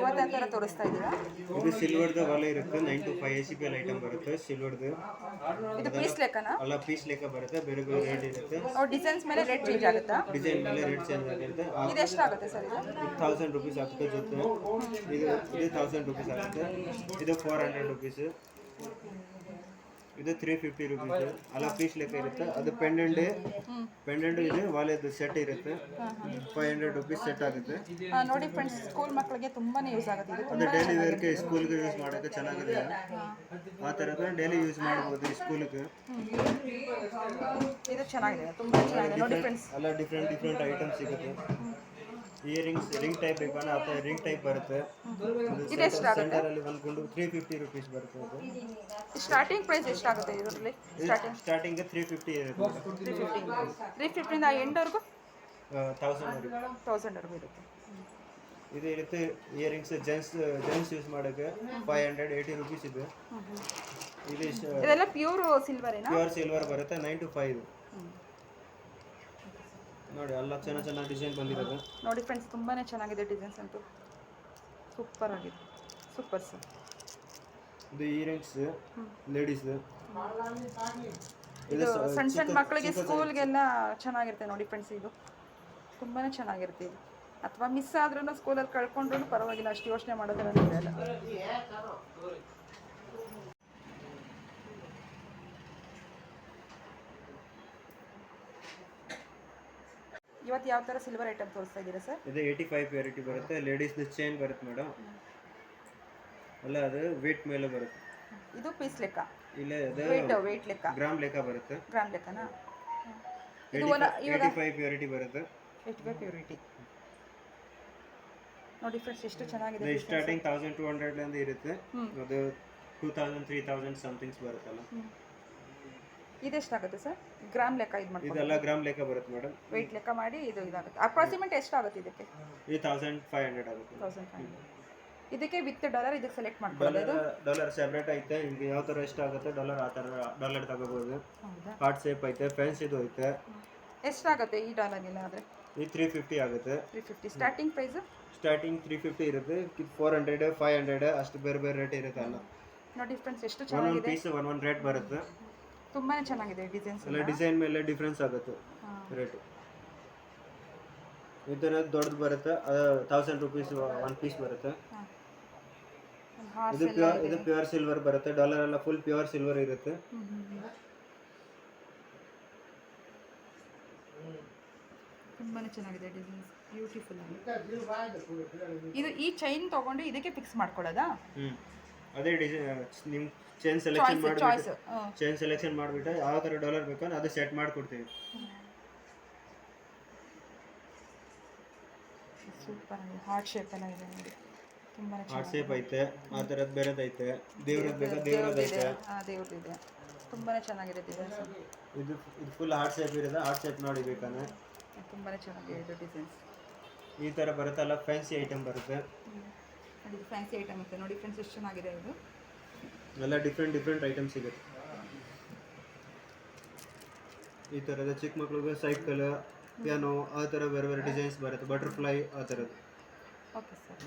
ಇವತ್ತು ಥರ ತೋರಿಸ್ತಾ ಇದ್ದೀರಾ? ಇದು ಸಿಲ್ವರ್ದು ಒಲೆ ಇರುತ್ತೆ nine two five A C P L item ಬರುತ್ತೆ. ಸಿಲ್ವರ್ದು ಇದು ಪೀಸ್ ಲೆಕ್ಕನಾ? ಅಲ್ಲ ಪೀಸ್ ಲೆಕ್ಕ ಬರುತ್ತೆ ಬೇರೆ ಬೇರೆ ರೇಟ್ ಇರುತ್ತೆ. ಅವ್ರ ಡಿಸೈನ್ಸ್ ಮೇಲೆ ರೇಟ್ ಚೇಂಜ್ ಆಗುತ್ತಾ? ಡಿಸೈನ್ ಮೇಲೆ ರೇಟ್ ಚೇಂಜ್ ಆಗಿರುತ್ತೆ ಇದು ಎಷ್ಟಾಗುತ್ತೆ ಸರ್ ಇದು? ಇದು ತೌಸಂಡ್ ರುಪೀಸ್ ಆಗುತ್ತೆ ಜೊತೆ. ಇದು ಇದು ತೌಸಂಡ್ ರುಪೀಸ್ ಆಗುತ್ತೆ. ಇದು ಫೋರ್ ಹಂಡ್ರೆಡ್ ರುಪೀಸ್ ಇದು ತ್ರೀ ಫಿಫ್ಟಿ ರುಪೀಸ್ ಅಲ್ಲ ಪೀಸ್ ಲೆಕ್ಕ ಇರುತ್ತೆ. ಅದು ಪೆಂಡೆಂಟ್ ಪೆಂಡೆಂಟ್ ಇದೆ ವಾಲೆದು ಸೆಟ್ ಇರುತ್ತೆ. ಫೈವ್ ಹಂಡ್ರೆಡ್ ರುಪೀಸ್ ಸೆಟ್ ಆಗುತ್ತೆ. ಆ, ನೋಡಿ ಫ್ರೆಂಡ್ಸ್ ಸ್ಕೂಲ್ ಮಕ್ಕಳಿಗೆ ತುಂಬಾನೇ ಯೂಸ್ ಆಗುತ್ತೆ. ಇದು ಅದು ಡೈಲಿ ವೇರ್ಗೆ ಸ್ಕೂಲ್ಗೆ ಯೂಸ್ ಮಾಡೋಕ್ಕೆ ಚೆನ್ನಾಗಿದೆ. ಆ ಥರದ ಡೈಲಿ ಯೂಸ್ ಮಾಡ್ಬೋದು ಸ್ಕೂಲ್ಗೆ ಇದು ಚೆನ್ನಾಗಿದೆ ತುಂಬಾ ಚೆನ್ನಾಗಿದೆ. ನೋಡಿ ಫ್ರೆಂಡ್ಸ್ ಎಲ್ಲ ಡಿಫ್ರೆಂಟ್ ಡಿಫ್ರೆಂಟ್ ಐಟಮ್ ಸಿಗುತ್ತೆ. ಇಯರಿಂಗ್ಸ್ ರಿಂಗ್ ಟೈಪ್ ಬೇಕಾನ ಆ ಥರ ರಿಂಗ್ ಟೈಪ್ ಬರುತ್ತೆ. ಇದು ಆಗುತ್ತೆ? ಸೆಂಟರಲ್ಲಿ ಒಂದು ಗುಂಡು ತ್ರೀ ಫಿಫ್ಟಿ ರುಪೀಸ್ ಬರುತ್ತೆ ಅದು. ಸ್ಟಾರ್ಟಿಂಗ್ ಪ್ರೈಸ್ ಎಷ್ಟಾಗುತ್ತೆ ಇದರಲ್ಲಿ? ಸ್ಟಾರ್ಟಿಂಗ್ ಸ್ಟಾರ್ಟಿಂಗ್ ತ್ರೀ ಫಿಫ್ಟಿ ಇರುತ್ತೆ. ತ್ರೀ ಫಿಫ್ಟಿ ತ್ರೀ ಫಿಫ್ಟಿಯಿಂದ ಎಂಟವರೆಗೂ? ತೌಸಂಡ್ ತೌಸಂಡ್ವರೆಗೂ ಇರುತ್ತೆ. ಇದು ಇರುತ್ತೆ ಇಯರಿಂಗ್ಸ್ ಜೆಂಟ್ಸ್ ಜೆಂಟ್ಸ್ ಯೂಸ್ ಮಾಡೋಕ್ಕೆ ಫೈವ್ ಹಂಡ್ರೆಡ್ ಏಯ್ಟಿ ರುಪೀಸ್ ಇದೆ. ಇದು ಇದೆಲ್ಲ ಪ್ಯೂರ್ ಸಿಲ್ವರೇನಾ ಪ್ಯೂರ್ ಸಿಲ್ವರ್ ಬರುತ್ತೆ ನೈನ್ ಟು ಫೈವ್ ನೋಡಿ ಎಲ್ಲ ಚೆನ್ನಾಗಿ ಚೆನ್ನಾಗಿ ಡಿಸೈನ್ ಬಂದಿರೋದು. ನೋಡಿ ಫ್ರೆಂಡ್ಸ್ ತುಂಬಾನೇ ಚೆನ್ನಾಗಿದೆ ಡಿಸೈನ್ಸ್ ಅಂತೂ. ಸೂಪರ್ ಆಗಿದೆ. ಸೂಪರ್ ಸರ್ ಇದು ಇಯರಿಂಗ್ಸ್ ಲೇಡೀಸ್ ಇದು ಸಣ್ಣ ಸಣ್ಣ ಮಕ್ಕಳಿಗೆ ಸ್ಕೂಲ್ಗೆಲ್ಲ ಚೆನ್ನಾಗಿರುತ್ತೆ ನೋಡಿ ಫ್ರೆಂಡ್ಸ್ ಇದು. ತುಂಬಾನೇ ಚೆನ್ನಾಗಿರುತ್ತೆ ಇದು. ಅಥವಾ ಮಿಸ್ ಆದ್ರೂ ಸ್ಕೂಲಲ್ಲಿ ಕಳ್ಕೊಂಡ್ರು ಪರವಾಗಿಲ್ಲ ಅಷ್ಟು ಯೋಚನೆ ಮಾಡೋದ್ರಲ್ಲಿ ಇವತ್ತು ಯಾವ ಥರ ಸಿಲ್ವರ್ ಐಟಮ್ ತೋರಿಸ್ತಾ ಇದ್ದೀರಾ ಸರ್? ಇದು ಏಯ್ಟಿ ಫೈವ್ ಪ್ಯೂರಿಟಿ ಬರುತ್ತೆ ಲೇಡೀಸ್ದು ಚೈನ್ ಬರುತ್ತೆ ಮೇಡಮ್ ಅಲ್ಲ ಅದು ವೇಟ್ ಮೇಲೆ ಬರುತ್ತೆ. ಇದು ಪೀಸ್ ಲೆಕ್ಕ. ಇಲ್ಲ ಅದು ವೇಟ್ ವೇಟ್ ಲೆಕ್ಕ. ಗ್ರಾಮ್ ಲೆಕ್ಕ ಬರುತ್ತೆ. ಗ್ರಾಮ್ ಲೆಕ್ಕನಾ? ಇದು ಒಂದು ಏಯ್ಟಿ ಫೈವ್ ಪ್ಯೂರಿಟಿ ಬರುತ್ತೆ. ಎಷ್ಟು ಬೈ ಪ್ಯೂರಿಟಿ ನೋಡಿ ಫ್ರೆಂಡ್ಸ್ ಎಷ್ಟು ಚೆನ್ನಾಗಿದೆ ಇದು ಸ್ಟಾರ್ಟಿಂಗ್ ತೌಸಂಡ್ ಟೂ ಹಂಡ್ರೆಡ್ ಇರುತ್ತೆ. ಅದು two thousand three thousand somethings ಬರುತ್ತಲ್ಲ. ಇದೆಷ್ಟಾಗುತ್ತೆ ಸರ್? ಗ್ರಾಮ್ ಲೆಕ್ಕ ಇದು ಮಾಡ್ಕೊಂಡು ಇದೆಲ್ಲ ಗ್ರಾಮ್ ಲೆಕ್ಕ ಬರುತ್ತೆ ಮೇಡಮ್. ವೆಯ್ಟ್ ಲೆಕ್ಕ ಮಾಡಿ ಇದು ಇದಾಗುತ್ತೆ. ಅಪ್ರಾಕ್ಸಿಮೇಟ್ ಎಷ್ಟಾಗುತ್ತೆ ಇದಕ್ಕೆ? ಇದು ತೌಸಂಡ್ ಫೈವ್ ಹಂಡ್ರೆಡ್ ಆಗುತ್ತೆ. ತೌಸಂಡ್ ಫೈವ್ ಇದಕ್ಕೆ ವಿತ್ ಡಾಲರ್ ಇದಕ್ಕೆ ಸೆಲೆಕ್ಟ್ ಮಾಡ್ಕೊಳ್ಳೋದು ಡಾಲರ್ ಸೆಪ್ರೇಟ್ ಐತೆ. ಈಗ ಯಾವ ಥರ ಇಷ್ಟ ಆಗುತ್ತೆ ಡಾಲರ್ ಆ ಥರ ಡಾಲರ್ ತಗೋಬೋದು. ಹಾರ್ಟ್ ಶೇಪ್ ಐತೆ ಫ್ಯಾನ್ಸಿದು ಐತೆ. ಎಷ್ಟಾಗುತ್ತೆ ಈ ಡಾಲರ್ ಇಲ್ಲ ಆದರೆ? ಈ ತ್ರೀ ಫಿಫ್ಟಿ ಆಗುತ್ತೆ. Three fifty starting price starting three fifty ಇರುತ್ತೆ. ಫೋರ್ ಹಂಡ್ರೆಡ್ ಫೈವ್ ಹಂಡ್ರೆಡ್ ಅಷ್ಟು ಬೇರೆ ಬೇರೆ ರೇಟ್ ಇರುತ್ತೆ ಅಲ್ಲ. ನೋಡಿ ಡಿಫ್ರೆನ್ಸ್ ಎಷ್ಟು ಒನ್ ಒನ್ ಚೆನ್ನಾಗಿದೆ? ಪೀಸ್ ಒನ್ ಒನ್ ರೇಟ್ ಬರುತ್ತೆ. ತುಂಬಾ ಚೆನ್ನಾಗಿದೆ ಡಿಸೈನ್ಸ್ ಎಲ್ಲ ಡಿಸೈನ್ ಮೇಲೆ ಡಿಫ್ರೆನ್ಸ್ ಆಗುತ್ತೆ ರೇಟ್ ಇದರ ಥರ ದೊಡ್ಡದು ಬರುತ್ತೆ ತೌಸಂಡ್ ರುಪೀಸ್ ಒನ್ ಪೀಸ್ ಬರುತ್ತೆ. ಇದು ಪ್ಯೂರ್ ಇದು ಪ್ಯೂರ್ ಸಿಲ್ವರ್ ಬರುತ್ತೆ ಡಾಲರ್ ಎಲ್ಲ ಫುಲ್ ಪ್ಯೂರ್ ಸಿಲ್ವರ್ ಇರುತ್ತೆ. ತುಂಬಾನೇ ಚೆನ್ನಾಗಿದೆ ಡಿಸೈನ್ಸ್ ಬ್ಯೂಟಿಫುಲ್ ಇದು ಈ ಚೈನ್ ತಗೊಂಡು ಇದಕ್ಕೆ ಫಿಕ್ಸ್ ಮಾಡ್ಕೊಳ್ಳೋದಾ ಅದೇ ಡಿಸೈನ್ ನಿಮ್ಮ ಚೈನ್ ಸೆಲೆಕ್ಷನ್ ಮಾಡಿ ಮಾಡಿಬಿಟ್ಟು ಚೈನ್ ಸೆಲೆಕ್ಷನ್ ಮಾಡಿಬಿಟ್ಟು ಯಾವ ಥರ ಡಾಲರ್ ಬೇಕೋ ಅದು ಸೆಟ್ ಮಾಡಿಕೊಡ್ತೀವಿ. ಸೂಪರ್ ಆಗಿದೆ. ಹಾರ್ಟ್ ಶೇಪ್ ಎಲ್ಲ ಇದೆ ನೋಡಿ. ತುಂಬಾ ಹಾರ್ಟ್ ಶೇಪ್ ಐತೆ ಆ ಥರದ್ದು ಬೇರೆದು ಐತೆ. ದೇವ್ರದ್ದು ಬೇಕಾ ದೇವ್ರದ್ದು ಐತೆ. ದೇವ್ರದ್ದು ಇದೆ. ತುಂಬಾ ಚೆನ್ನಾಗಿದೆ ಡಿಸೈನ್ಸ್ ಇದು ಇದು ಫುಲ್ ಹಾರ್ಟ್ ಶೇಪ್ ಇರೋದು. ಹಾರ್ಟ್ ಶೇಪ್ ನೋಡಿ ಬೇಕಾನೆ ತುಂಬಾ ಚೆನ್ನಾಗಿದೆ ಡಿಸೈನ್ಸ್ ಈ ಥರ ಬರುತ್ತಲ್ಲ ಫ್ಯಾನ್ಸಿ ಐಟಮ್ ಬರುತ್ತೆ. ಇದು ಫ್ಯಾನ್ಸಿ ಐಟಮ್ ಇದೆ ನೋಡಿ ಫ್ರೆಂಡ್ಸ್ ಎಷ್ಟು ಚೆನ್ನಾಗಿದೆ ಇದು. ಎಲ್ಲ ಡಿಫ್ರೆಂಟ್ ಡಿಫ್ರೆಂಟ್ ಐಟಮ್ ಸಿಗುತ್ತೆ. ಈ ಥರದ ಚಿಕ್ಕ ಮಕ್ಕಳಿಗೆ ಸೈಕಲ್ ಪಿಯಾನೋ ಆ ಥರ ಬೇರೆ ಬೇರೆ ಡಿಸೈನ್ಸ್ ಬರುತ್ತೆ. ಬಟರ್ಫ್ಲೈ ಆ ಥರದ್ದು ಓಕೆ ಸರ್